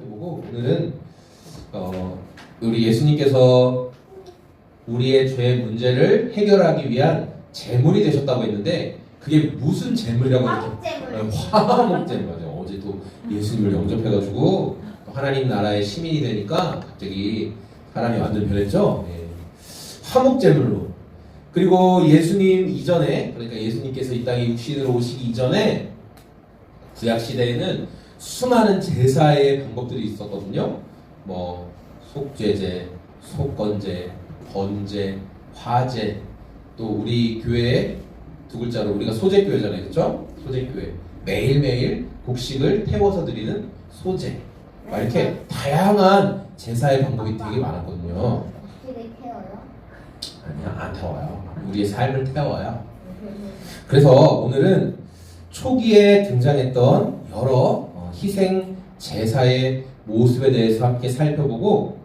생각해보고 오늘은 어, 우리 예수님께서 우리의 죄 문제를 해결하기 위한 재물이 되셨다고 했는데 그게 무슨 재물이라고 화목제물. 네, 화목제물 맞아요. 어제 또 예수님을 영접해가지고 하나님 나라의 시민이 되니까 갑자기 사람이 완전 변했죠. 네. 화목제물로 그리고 예수님 이전에 그러니까 예수님께서 이 땅에 육신으로 오시기 이전에 구약 시대에는 수많은 제사의 방법들이 있었거든요. 뭐 속죄제, 속건제, 번제, 화제, 또 우리 교회 두 글자로 우리가 소제교회잖아요, 그렇죠? 소제교회 매일매일 곡식을 태워서 드리는. 막 이렇게 다양한 제사의 방법이 되게 많았거든요. 아니야, 안 태워요. 우리의 삶을 태워요. 그래서 오늘은 초기에 등장했던 여러 어, 희생 제사의 모습에 대해서 함께 살펴보고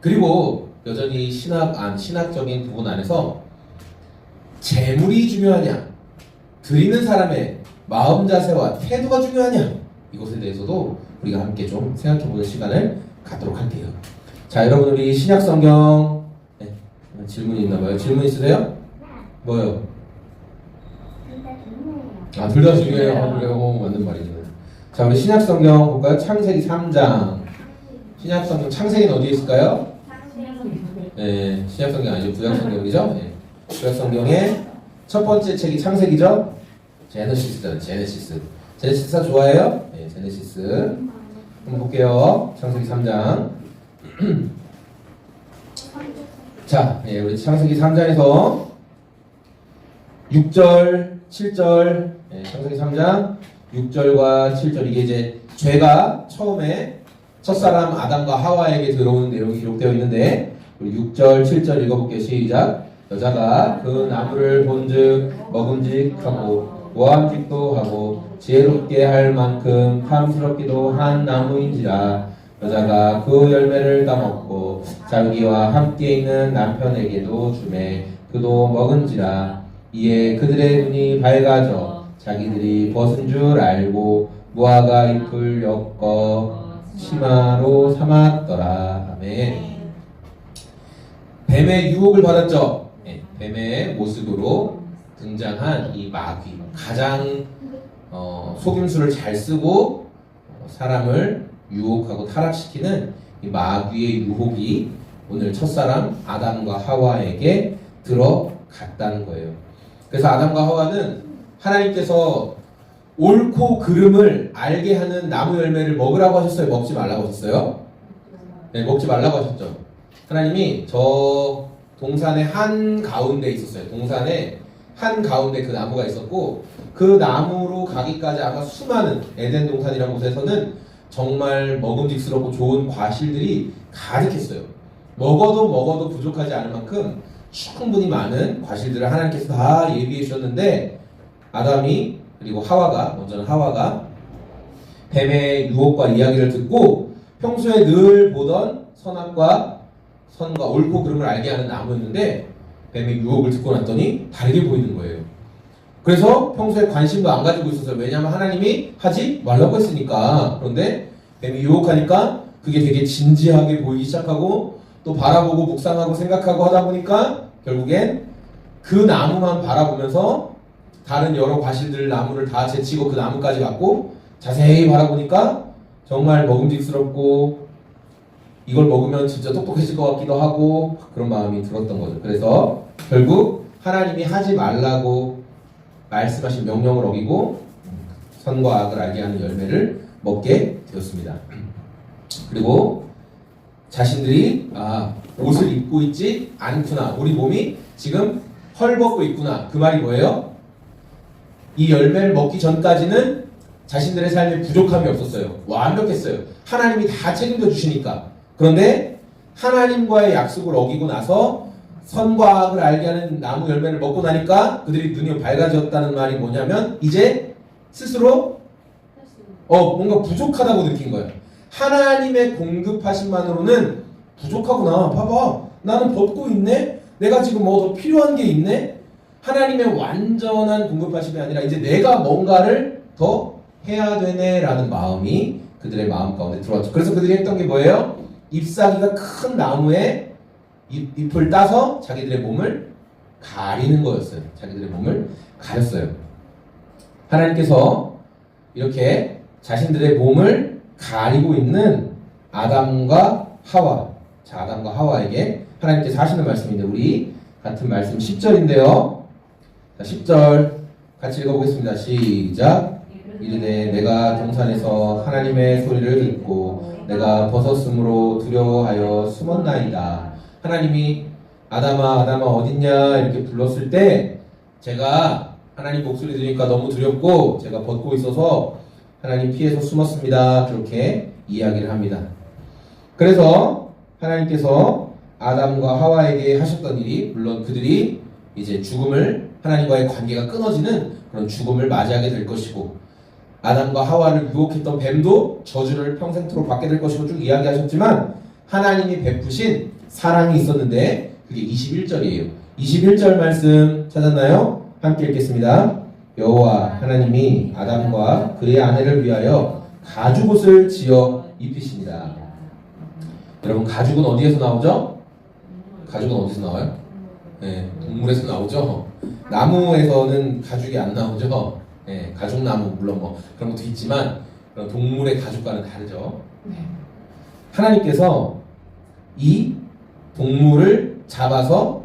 그리고 여전히 신학 안 신학적인 부분 안에서 재물이 중요하냐 드리는 사람의 마음 자세와 태도가 중요하냐 이것에 대해서도 우리가 함께 좀 생각해보는 시간을 갖도록 할게요. 자, 여러분 우리 신약 성경 네, 질문이 있나봐요. 질문 있으세요? 뭐요? 아, 둘 다 중요해요. 아, 그래요. 어, 맞는 말이죠. 자, 우리 신약 성경 볼까요? 창세기 3장. 신약 성경 창세기는 어디에 있을까요? 네, 신약 성경 아니죠. 구약 성경이죠. 네. 구약 성경의 첫 번째 책이 창세기죠. 제네시스잖아요. 제네시스. 제네시스 좋아해요? 네, 제네시스. 한번 볼게요. 창세기 3장. 자, 예, 우리 창세기 3장에서 6절, 7절, 예, 창세기 3장 6절과 7절 이게 이제 죄가 처음에 첫사람 아담과 하와에게 들어오는 내용이 기록되어 있는데 우리 6절, 7절 읽어볼게요. 시작. 여자가 그 나무를 본즉 먹음직하고 모함직도 하고 지혜롭게 할 만큼 탐스럽기도 한 나무인지라 여자가 그 열매를 따먹고 자기와 함께 있는 남편에게도 주매 그도 먹은지라 이에 그들의 눈이 밝아져 자기들이 벗은 줄 알고 무화과 잎을 엮어 치마로 삼았더라. 아멘. 뱀의 유혹을 받았죠. 네, 뱀의 모습으로 등장한 이 마귀. 가장 어, 속임수를 잘 쓰고 어, 사람을 유혹하고 타락시키는 이 마귀의 유혹이 오늘 첫사람 아담과 하와에게 들어갔다는 거예요. 그래서 아담과 하와는 하나님께서 옳고 그름을 알게 하는 나무 열매를 먹으라고 하셨어요? 먹지 말라고 하셨어요? 네, 먹지 말라고 하셨죠. 하나님이 저 동산의 한 가운데 있었어요. 동산에 한 가운데 그 나무가 있었고 그 나무로 가기까지 아마 수많은 에덴 동산이라는 곳에서는 정말 먹음직스럽고 좋은 과실들이 가득했어요. 먹어도 먹어도 부족하지 않을 만큼 충분히 많은 과실들을 하나님께서 다 예비해 주셨는데 아담이 그리고 하와가 먼저는 하와가 뱀의 유혹과 이야기를 듣고 평소에 늘 보던 선악과 선과 옳고 그름을 알게 하는 나무였는데 뱀의 유혹을 듣고 났더니 다르게 보이는 거예요. 그래서 평소에 관심도 안 가지고 있었어요. 왜냐하면 하나님이 하지 말라고 했으니까. 그런데 뱀이 유혹하니까 그게 되게 진지하게 보이기 시작하고 또 바라보고 묵상하고 생각하고 하다 보니까 결국엔 그 나무만 바라보면서 다른 여러 과실들 나무를 다 제치고 그 나무까지 갔고 자세히 바라보니까 정말 먹음직스럽고 이걸 먹으면 진짜 똑똑해질 것 같기도 하고 그런 마음이 들었던 거죠. 그래서 결국 하나님이 하지 말라고 말씀하신 명령을 어기고 선과 악을 알게 하는 열매를 먹게 되었습니다. 그리고 자신들이 아 옷을 입고 있지 않구나. 우리 몸이 지금 헐벗고 있구나. 그 말이 뭐예요? 이 열매를 먹기 전까지는 자신들의 삶에 부족함이 없었어요. 완벽했어요. 하나님이 다 책임져 주시니까. 그런데 하나님과의 약속을 어기고 나서 선과 악을 알게 하는 나무 열매를 먹고 나니까 그들이 눈이 밝아졌다는 말이 뭐냐면 이제 스스로 어 뭔가 부족하다고 느낀 거예요. 하나님의 공급하심만으로는 부족하구나. 봐봐. 나는 벗고 있네. 내가 지금 뭐 더 필요한 게 있네. 하나님의 완전한 공급하심이 아니라 이제 내가 뭔가를 더 해야 되네라는 마음이 그들의 마음 가운데 들어왔죠. 그래서 그들이 했던 게 뭐예요? 잎사귀가 큰 나무에 잎, 잎을 따서 자기들의 몸을 가리는 거였어요. 자기들의 몸을 가렸어요. 하나님께서 이렇게 자신들의 몸을 가리고 있는 아담과 하와, 자 아담과 하와에게 하나님께서 하시는 말씀인데 우리 같은 말씀 10절인데요. 자 10절 같이 읽어보겠습니다. 시작. 이르되 내가 동산에서 하나님의 소리를 듣고 내가 벗었으므로 두려워하여 숨었나이다. 하나님이 아담아 아담아 어딨냐 이렇게 불렀을 때 제가 하나님 목소리 들으니까 너무 두렵고 제가 벗고 있어서 하나님 피해서 숨었습니다. 그렇게 이야기를 합니다. 그래서 하나님께서 아담과 하와에게 하셨던 일이 물론 그들이 이제 죽음을 하나님과의 관계가 끊어지는 그런 죽음을 맞이하게 될 것이고 아담과 하와를 유혹했던 뱀도 저주를 평생토록 받게 될 것이고 쭉 이야기하셨지만 하나님이 베푸신 사랑이 있었는데 그게 21절이에요. 21절 말씀 찾았나요? 함께 읽겠습니다. 여호와 하나님이 아담과 그의 아내를 위하여 가죽옷을 지어 입히십니다. 여러분 가죽은 어디에서 나오죠? 가죽은 어디서 나와요? 네, 동물에서 나오죠. 나무에서는 가죽이 안 나오죠. 네, 가죽나무 물론 뭐 그런 것도 있지만 그런 동물의 가죽과는 다르죠. 하나님께서 이 동물을 잡아서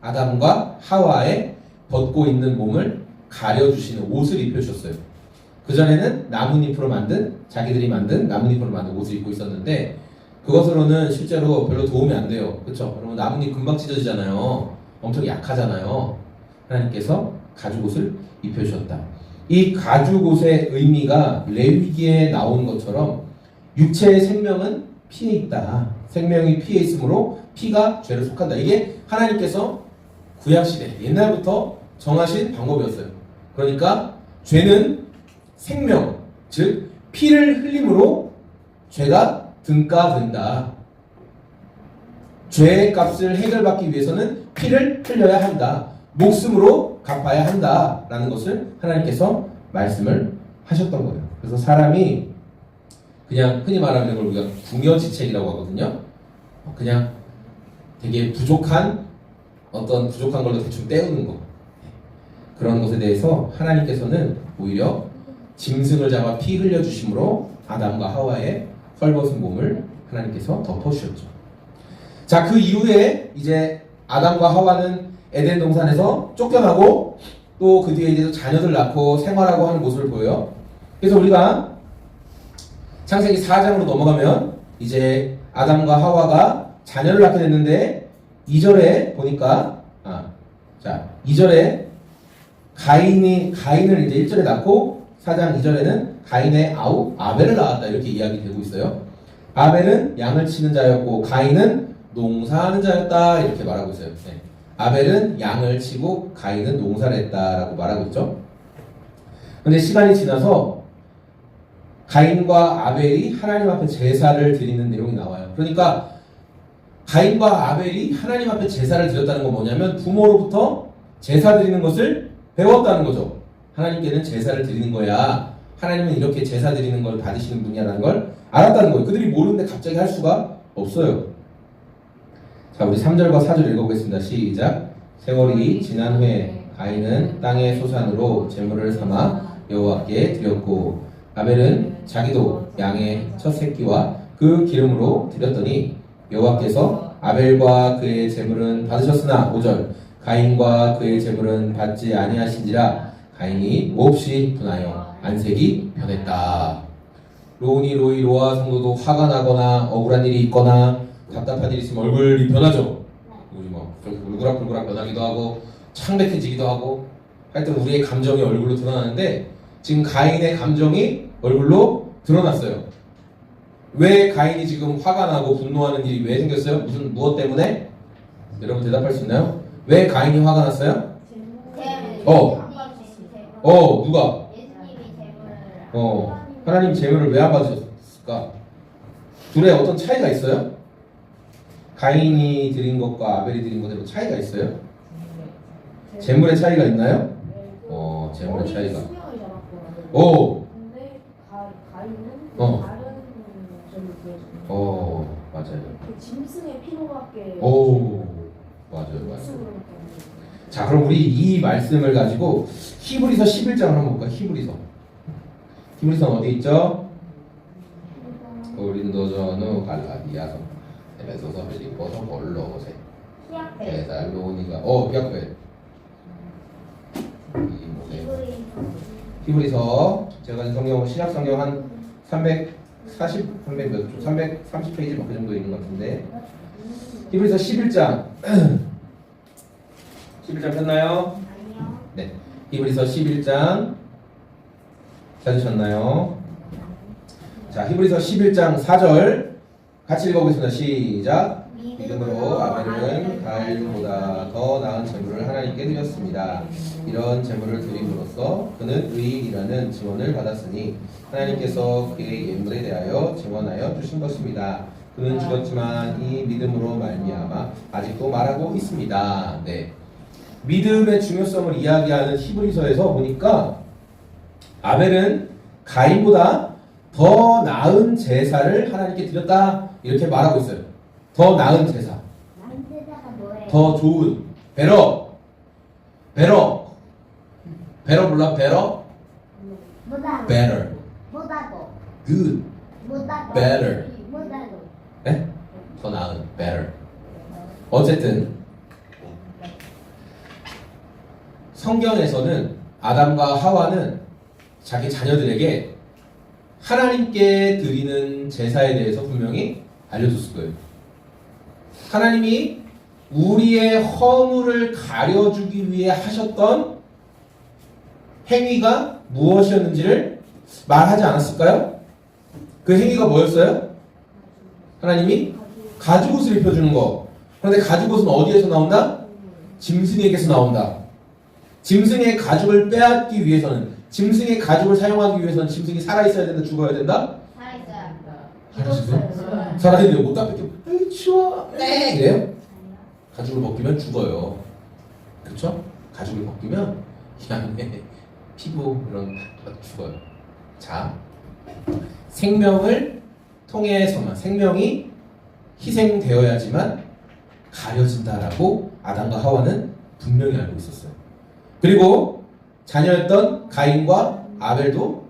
아담과 하와의 벗고 있는 몸을 가려주시는 옷을 입혀주셨어요. 그전에는 나뭇잎으로 만든, 자기들이 만든 나뭇잎으로 만든 옷을 입고 있었는데, 그것으로는 실제로 별로 도움이 안 돼요. 그쵸? 여러분, 나뭇잎 금방 찢어지잖아요. 엄청 약하잖아요. 하나님께서 가죽옷을 입혀주셨다. 이 가죽옷의 의미가 레위기에 나온 것처럼 육체의 생명은 피에 있다. 생명이 피에 있으므로 피가 죄를 속한다. 이게 하나님께서 구약시대 옛날부터 정하신 방법이었어요. 그러니까 죄는 생명, 즉 피를 흘림으로 죄가 등가된다. 죄의 값을 해결받기 위해서는 피를 흘려야 한다. 목숨으로 갚아야 한다라는 것을 하나님께서 말씀을 하셨던 거예요. 그래서 사람이 그냥 흔히 말하는 걸 우리가 궁여지책이라고 하거든요. 그냥 되게 부족한 어떤 부족한 걸로 대충 때우는 거 그런 것에 대해서 하나님께서는 오히려 짐승을 잡아 피 흘려 주심으로 아담과 하와의 헐벗은 몸을 하나님께서 덮어 주셨죠. 자, 그 이후에 이제 아담과 하와는 에덴 동산에서 쫓겨나고 또 그 뒤에 이제 자녀들 낳고 생활하고 하는 모습을 보여요. 그래서 우리가 창세기 4장으로 넘어가면 이제 아담과 하와가 자녀를 낳게 됐는데 2절에 보니까 아, 자, 2절에 가인이 가인을 이제 1절에 낳고 4장 2절에는 가인의 아우 아벨을 낳았다 이렇게 이야기되고 있어요. 아벨은 양을 치는 자였고 가인은 농사하는 자였다 이렇게 말하고 있어요. 네. 아벨은 양을 치고 가인은 농사를 했다라고 말하고 있죠. 근데 시간이 지나서 가인과 아벨이 하나님 앞에 제사를 드리는 내용이 나와요. 그러니까 가인과 아벨이 하나님 앞에 제사를 드렸다는 건 뭐냐면 부모로부터 제사 드리는 것을 배웠다는 거죠. 하나님께는 제사를 드리는 거야. 하나님은 이렇게 제사 드리는 걸 받으시는 분이야라는 걸 알았다는 거예요. 그들이 모르는데 갑자기 할 수가 없어요. 자, 우리 3절과 4절 읽어보겠습니다. 시작. 세월이 지난 후에 가인은 땅의 소산으로 제물을 삼아 여호와께 드렸고 아벨은 자기도 양의 첫 새끼와 그 기름으로 드렸더니 여호와께서 아벨과 그의 제물은 받으셨으나 5절 가인과 그의 제물은 받지 아니하신지라 가인이 몹시 분하여 안색이 변했다. 로우니 로이 로아 성도도 화가 나거나 억울한 일이 있거나 답답한 일이 있으면 얼굴이 변하죠. 우리 뭐좀 울그락불그락 변하기도 하고 창백해지기도 하고 하여튼 우리의 감정이 얼굴로 드러나는데 지금 가인의 감정이 얼굴로 드러났어요. 왜 가인이 지금 화가 나고 분노하는 일이 왜 생겼어요? 무슨 무엇 때문에? 여러분 대답할 수 있나요? 왜 가인이 화가 났어요? 어. 어 누가? 예수님이 제물을 어 하나님 제물을 왜 안 받으셨을까? 둘의 어떤 차이가 있어요? 가인이 드린 것과 아벨이 드린 것에 차이가 있어요? 제물의 차이가 있나요? 어 제물의 차이가. 오 근데 가 가인은 어. 다른 어 맞아요. 그 짐승의 피로 같게 오 맞아요 맞아요. 자 그럼 우리 이 말씀을 가지고 히브리서 11장을 한번 볼까요? 히브리서. 히브리서 어디 있죠? 고린도전후 갈라디아서 에베소서 빌립보서 골로새 시합회. 데살로니가 어 뼈뼈 이 기브리. 히브리서 제가 가진 성경 신약 성경 한 340, 300몇 쪽, 330페이지 그 정도 있는 것 같은데 히브리서 11장 11장 폈나요? 아니요. 네 히브리서 11장 찾으셨나요? 자 히브리서 11장 4절 같이 읽어보겠습니다 시작 믿음으로 아벨은 가인보다 더 나은 제물을 하나님께 드렸습니다. 이런 제물을 드림으로써 그는 의인이라는 증언을 받았으니 하나님께서 그의 예물에 대하여 증언하여 주신 것입니다. 그는 죽었지만 이 믿음으로 말미암아 아직도 말하고 있습니다. 네. 믿음의 중요성을 이야기하는 히브리서에서 보니까 아벨은 가인보다 더 나은 제사를 하나님께 드렸다 이렇게 말하고 있어요. 더 나은 제사. 뭐예요? 더 좋은 베러 베러 베러 몰라 보다도. better good better. 네? 더 나은 better 어쨌든 성경에서는 아담과 하와는 자기 자녀들에게 하나님께 드리는 제사에 대해서 분명히 알려줬을 거예요. 하나님이 우리의 허물을 가려주기 위해 하셨던 행위가 무엇이었는지를 말하지 않았을까요? 그 행위가 뭐였어요? 하나님이 가죽옷을 입혀주는 거. 그런데 가죽옷은 어디에서 나온다? 짐승에게서 나온다. 짐승의 가죽을 빼앗기 위해서는 짐승의 가죽을 사용하기 위해서는 짐승이 살아있어야 된다, 죽어야 된다? 살아있어요. 살아있어요? 살아있는데 못다 뺏겨. 에이 추워. 네 이래요? 가죽을 벗기면 죽어요. 그렇죠? 가죽을 벗기면 이 안에 피부 이런 다 죽어요. 자, 생명을 통해서만 생명이 희생되어야지만 가려진다라고 아담과 하와는 분명히 알고 있었어요. 그리고 자녀였던 가인과 아벨도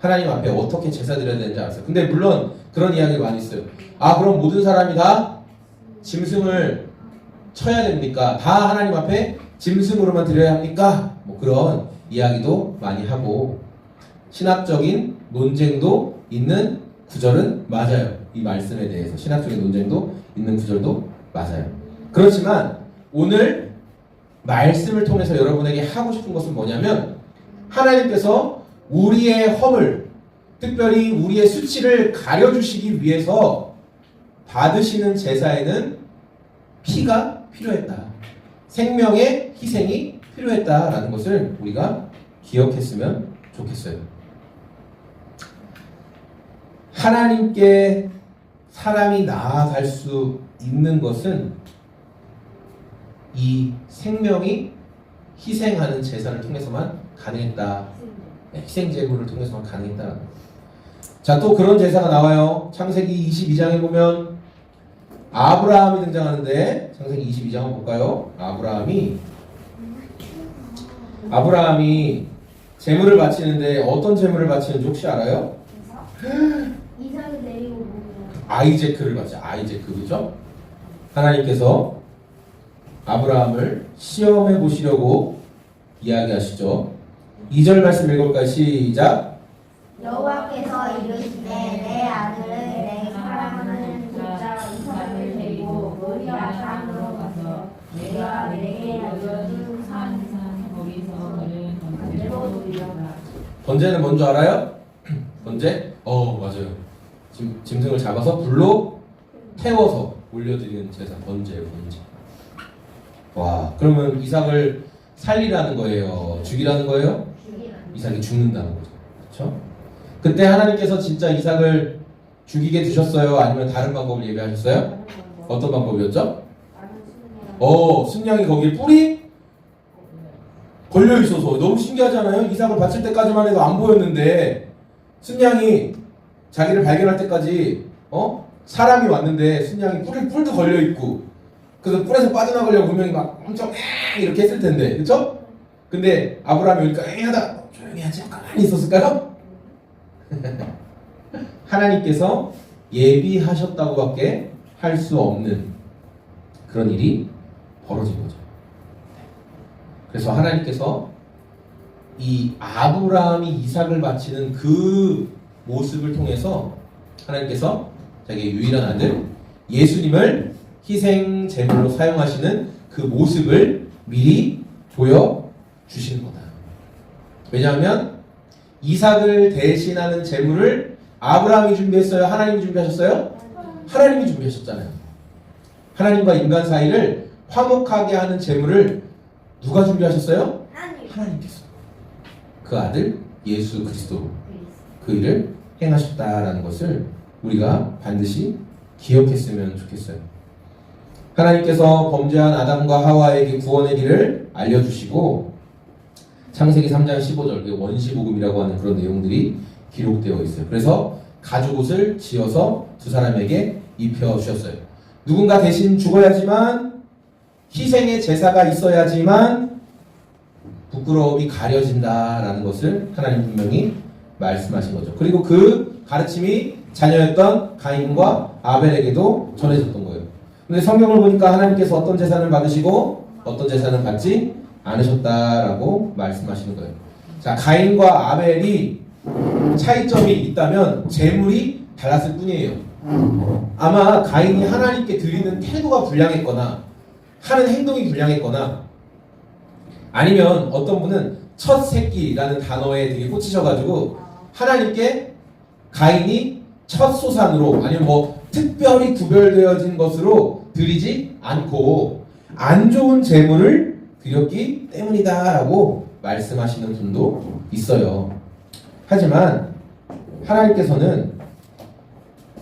하나님 앞에 어떻게 제사 드려야 되는지 알았어요. 근데 물론 그런 이야기 많이 있어요. 아 그럼 모든 사람이 다 짐승을 쳐야 됩니까? 다 하나님 앞에 짐승으로만 드려야 합니까? 뭐 그런 이야기도 많이 하고 신학적인 논쟁도 있는 구절은 맞아요. 이 말씀에 대해서 신학적인 논쟁도 있는 구절도 맞아요. 그렇지만 오늘 말씀을 통해서 여러분에게 하고 싶은 것은 뭐냐면 하나님께서 우리의 허물, 특별히 우리의 수치를 가려주시기 위해서 받으시는 제사에는 피가 필요했다. 생명의 희생이 필요했다라는 것을 우리가 기억했으면 좋겠어요. 하나님께 사람이 나아갈 수 있는 것은 이 생명이 희생하는 제사를 통해서만 가능했다. 네, 희생 제물을 통해서만 가능했다. 자, 또 그런 제사가 나와요. 창세기 22장에 보면 아브라함이 등장하는데 창세기 22장 한번 볼까요? 아브라함이 아브라함이 제물을 바치는데 어떤 제물을 바치는지 혹시 알아요? 아이제크를 바치 아이제크 그죠? 하나님께서 아브라함을 시험해 보시려고 이야기하시죠. 2절 말씀 읽어볼까요? 시작. 여호와께서 이르시되 내 아들을 내 사랑하는 독자 이삭을 데리고 모리아 산으로 가서 내가 내게 알려준 산 거기서 그를 번제로 드려라. 번제는 뭔 줄 알아요? 번제? 어 맞아요. 짐, 짐승을 잡아서 불로 태워서 올려드리는 제사 번제 번제. 와 그러면 이삭을 살리라는 거예요. 죽이라는 거예요? 이삭이 죽는다는 거죠. 그렇죠? 그때 하나님께서 진짜 이삭을 죽이게 두셨어요? 아니면 다른 방법을 예배하셨어요? 어떤 방법이었죠? 어, 순양이 거기에 뿔이 걸려 있어서 너무 신기하잖아요. 이삭을 바칠 때까지만 해도 안 보였는데 순양이 자기를 발견할 때까지 어 사람이 왔는데 순양이 뿔 뿔도 걸려 있고 그래서 뿔에서 빠져나가려고 분명히 막 엄청 에 이렇게 했을 텐데 그렇죠? 근데 아브라함이 에 하다 조용히 하지 가만히 있었을까요? 하나님께서 예비하셨다고밖에 할 수 없는 그런 일이 벌어진 거죠. 그래서 하나님께서 이 아브라함이 이삭을 바치는 그 모습을 통해서 하나님께서 자기의 유일한 아들 예수님을 희생 제물로 사용하시는 그 모습을 미리 보여 주시는 거다. 왜냐하면 이삭을 대신하는 제물을 아브라함이 준비했어요. 하나님이 준비하셨어요? 하나님이 준비하셨잖아요. 하나님과 인간 사이를 화목하게 하는 제물을 누가 준비하셨어요? 하나님. 하나님께서 그 아들 예수 그리스도로 그 일을 행하셨다라는 것을 우리가 반드시 기억했으면 좋겠어요. 하나님께서 범죄한 아담과 하와에게 구원의 길을 알려주시고 창세기 3장 15절 그 원시 복음이라고 하는 그런 내용들이 기록되어 있어요. 그래서 가죽 옷을 지어서 두 사람에게 입혀 주셨어요. 누군가 대신 죽어야지만 희생의 제사가 있어야지만 부끄러움이 가려진다라는 것을 하나님 분명히 말씀하신 거죠. 그리고 그 가르침이 자녀였던 가인과 아벨에게도 전해졌던 거예요. 근데 성경을 보니까 하나님께서 어떤 재산을 받으시고 어떤 재산을 받지 않으셨다라고 말씀하시는 거예요. 자, 가인과 아벨이 차이점이 있다면 재물이 달랐을 뿐이에요. 아마 가인이 하나님께 드리는 태도가 불량했거나 하는 행동이 불량했거나 아니면 어떤 분은 첫 새끼라는 단어에 되게 꽂히셔가지고 하나님께 가인이 첫 소산으로 아니면 뭐 특별히 구별되어진 것으로 드리지 않고 안 좋은 재물을 드렸기 때문이다라고 말씀하시는 분도 있어요. 하지만 하나님께서는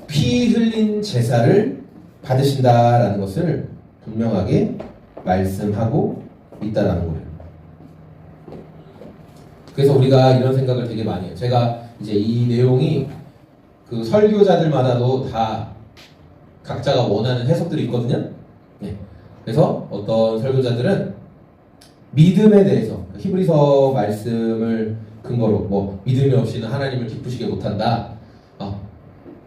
피 흘린 제사를 받으신다라는 것을 분명하게 말씀하고 있다라는 거예요. 그래서 우리가 이런 생각을 되게 많이 해요. 제가 이제 이 내용이 그 설교자들마다도 다 각자가 원하는 해석들이 있거든요. 네. 그래서 어떤 설교자들은 믿음에 대해서 그 히브리서 말씀을 근거로 뭐 믿음이 없이는 하나님을 기쁘시게 못한다. 어.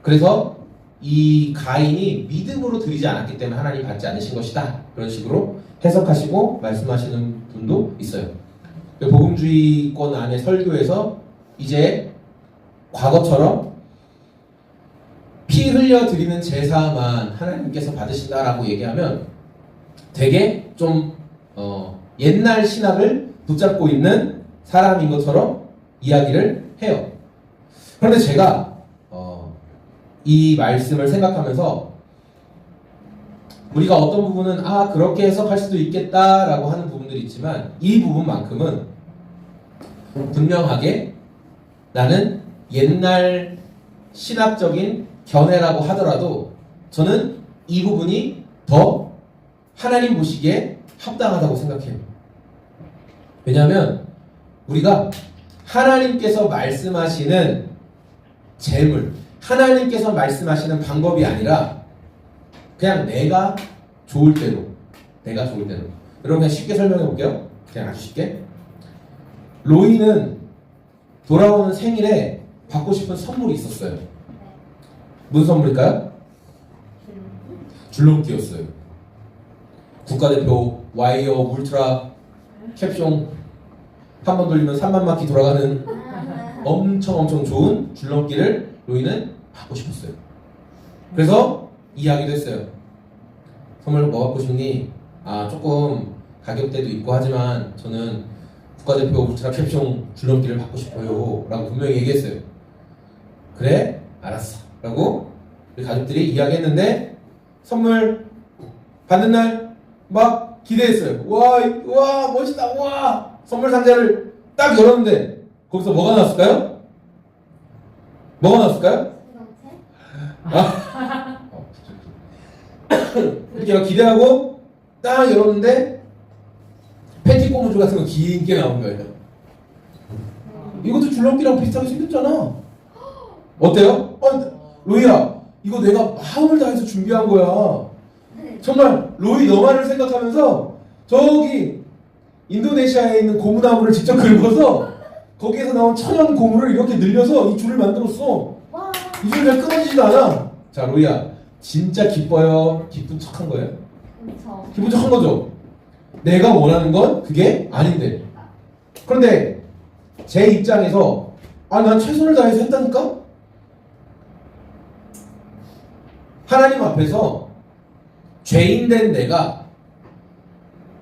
그래서 이 가인이 믿음으로 드리지 않았기 때문에 하나님 받지 않으신 것이다. 그런 식으로 해석하시고 말씀하시는 분도 있어요. 그 복음주의권 안에 설교에서 이제 과거처럼 피 흘려 드리는 제사만 하나님께서 받으신다라고 얘기하면 되게 좀 어, 옛날 신학을 붙잡고 있는 사람인 것처럼 이야기를 해요. 그런데 제가 어, 이 말씀을 생각하면서 우리가 어떤 부분은 아 그렇게 해석할 수도 있겠다라고 하는 부분들이 있지만 이 부분만큼은 분명하게 나는 옛날 신학적인 견해라고 하더라도 저는 이 부분이 더 하나님 보시기에 합당하다고 생각해요. 왜냐하면 우리가 하나님께서 말씀하시는 재물, 하나님께서 말씀하시는 방법이 아니라 그냥 내가 좋을 대로, 내가 좋을 대로. 여러분 그냥 쉽게 설명해 볼게요. 그냥 아주 쉽게. 로이는 돌아오는 생일에 받고 싶은 선물이 있었어요. 무슨 선물일까요? 줄넘기였어요. 국가대표 와이어 울트라 캡숑 한 번 돌리면 3만 바퀴 돌아가는 엄청 엄청 좋은 줄넘기를 로이는 받고 싶었어요. 그래서 이야기도 했어요. 선물 뭐 받고 싶니? 아 조금 가격대도 있고 하지만 저는 국가대표 울트라 캡숑 줄넘기를 받고 싶어요. 라고 분명히 얘기했어요. 그래? 알았어. 라고 우리 가족들이 이야기했는데 선물 받는 날 막 기대했어요. 와, 이- 와, 멋있다. 와! 선물 상자를 딱 열었는데 거기서 뭐가 나왔을까요? 뭐가 나왔을까요? 이렇게 막 기대하고 딱 열었는데 패티 고무줄 같은 거 긴게 나온 거예요. 이것도 줄넘기랑 비슷하게 생겼잖아. 어때요? 어, 로이야, 이거 내가 마음을 다해서 준비한 거야. 정말 로이 너만을 생각하면서 저기 인도네시아에 있는 고무나무를 직접 긁어서 거기에서 나온 천연 고무를 이렇게 늘려서 이 줄을 만들었어. 와. 이줄잘 끊어지지도 않아. 자, 로이야, 진짜 기뻐요? 기쁜 척한 거예요? 기분 척한 거죠. 내가 원하는 건 그게 아닌데. 그런데 제 입장에서 아, 난 최선을 다해서 했다니까? 하나님 앞에서 죄인된 내가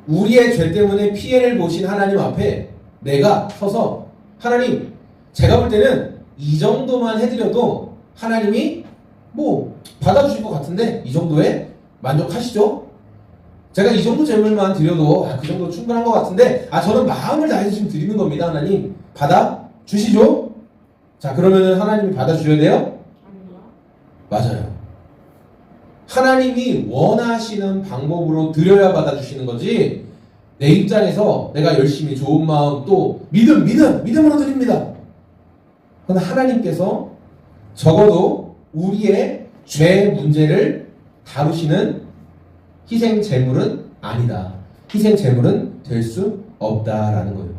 우리의 죄 때문에 피해를 보신 하나님 앞에 내가 서서 하나님, 제가 볼 때는 이 정도만 해드려도 하나님이 뭐 받아주실 것 같은데 이 정도에 만족하시죠? 제가 이 정도 재물만 드려도 아, 그 정도 충분한 것 같은데 아 저는 마음을 다해서 지금 드리는 겁니다 하나님 받아 주시죠 자 그러면은 하나님이 받아 주셔야 돼요. 맞아요 하나님이 원하시는 방법으로 드려야 받아 주시는 거지 내 입장에서 내가 열심히 좋은 마음 또 믿음 믿음 믿음으로 드립니다 그런데 하나님께서 적어도 우리의 죄 문제를 다루시는 희생 제물은 아니다. 희생 제물은 될 수 없다라는 거예요.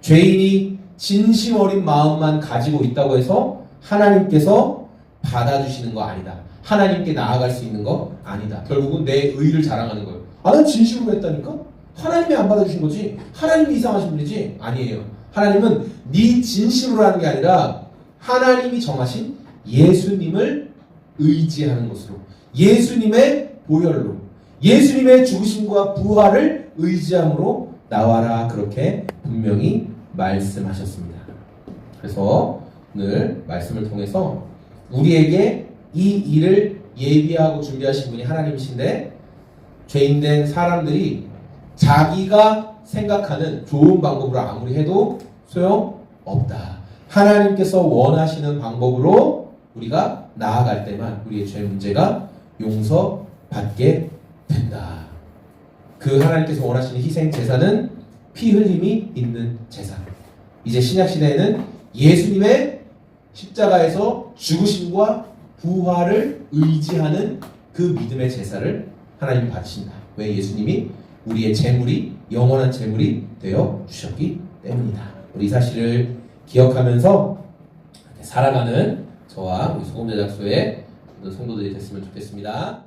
죄인이 진심 어린 마음만 가지고 있다고 해서 하나님께서 받아주시는 거 아니다. 하나님께 나아갈 수 있는 거 아니다. 결국은 내 의를 자랑하는 거예요. 아, 난 진심으로 했다니까? 하나님이 안 받아주신 거지. 하나님이 이상하신 분이지. 아니에요. 하나님은 네 진심으로 하는 게 아니라 하나님이 정하신 예수님을 의지하는 것으로 예수님의 보혈로 예수님의 죽으심과 부활을 의지함으로 나와라 그렇게 분명히 말씀하셨습니다. 그래서 오늘 말씀을 통해서 우리에게 이 일을 예비하고 준비하신 분이 하나님이신데 죄인된 사람들이 자기가 생각하는 좋은 방법으로 아무리 해도 소용 없다. 하나님께서 원하시는 방법으로 우리가 나아갈 때만 우리의 죄 문제가 용서받게 된다. 그 하나님께서 원하시는 희생 제사는 피 흘림이 있는 제사. 이제 신약 시대에는 예수님의 십자가에서 죽으심과 부활을 의지하는 그 믿음의 제사를 하나님이 받으신다. 왜 예수님이 우리의 재물이 영원한 재물이 되어 주셨기 때문이다. 우리 이 사실을 기억하면서 살아가는 저와 우리 소금 제작소의 성도들이 됐으면 좋겠습니다.